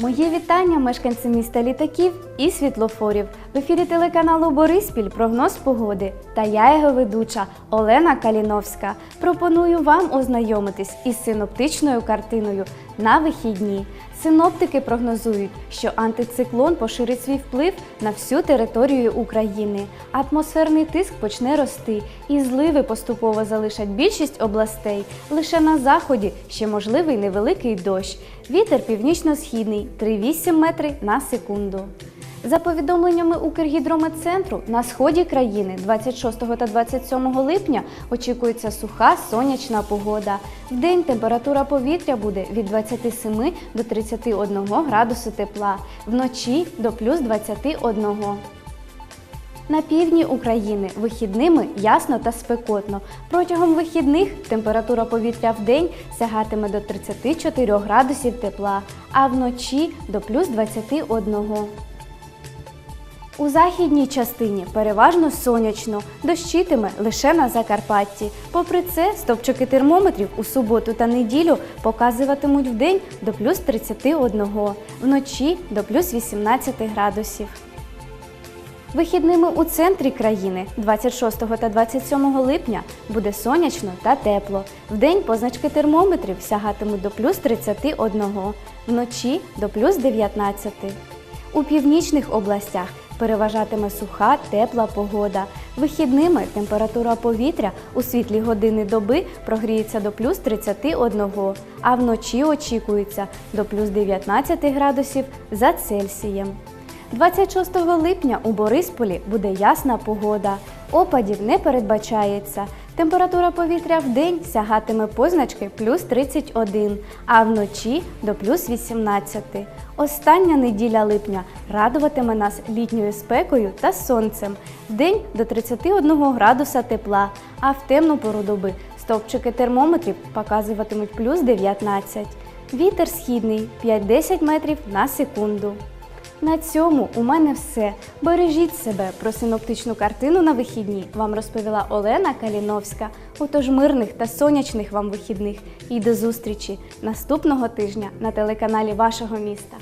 Мої вітання мешканцям міста літаків і світлофорів. В ефірі телеканалу Бориспіль прогноз погоди. Та я його ведуча Олена Каліновська. Пропоную вам ознайомитись із синоптичною картиною на вихідні. Синоптики прогнозують, що антициклон поширить свій вплив на всю територію України. Атмосферний тиск почне рости, і зливи поступово залишать більшість областей. Лише на заході ще можливий невеликий дощ. Вітер північно-східний 3,8 метри на секунду. За повідомленнями Укргідрометцентру, на сході країни 26 та 27 липня очікується суха сонячна погода. Вдень температура повітря буде від 27 до 31 градусу тепла, вночі до плюс 21. На півдні України вихідними ясно та спекотно. Протягом вихідних температура повітря в день сягатиме до 34 градусів тепла, а вночі до плюс 21. У західній частині переважно сонячно, дощитиме лише на Закарпатті. Попри це, стовпчики термометрів у суботу та неділю показуватимуть вдень до плюс 31, вночі до плюс 18 градусів. Вихідними у центрі країни 26 та 27 липня буде сонячно та тепло. Вдень позначки термометрів сягатимуть до плюс 31, вночі до плюс 19. У північних областях переважатиме суха, тепла погода. Вихідними температура повітря у світлі години доби прогріється до плюс 31, а вночі очікується до плюс 19 градусів за Цельсієм. 26 липня у Борисполі буде ясна погода. Опадів не передбачається. Температура повітря в день сягатиме позначки плюс 31, а вночі до плюс 18. Остання неділя липня радуватиме нас літньою спекою та сонцем. Вдень до 31 градуса тепла, а в темну пору доби стовпчики термометрів показуватимуть плюс 19. Вітер східний 5-10 метрів на секунду. На цьому у мене все. Бережіть себе про синоптичну картину на вихідні. Вам розповіла Олена Каліновська. Отож мирних та сонячних вам вихідних. І до зустрічі наступного тижня на телеканалі вашого міста.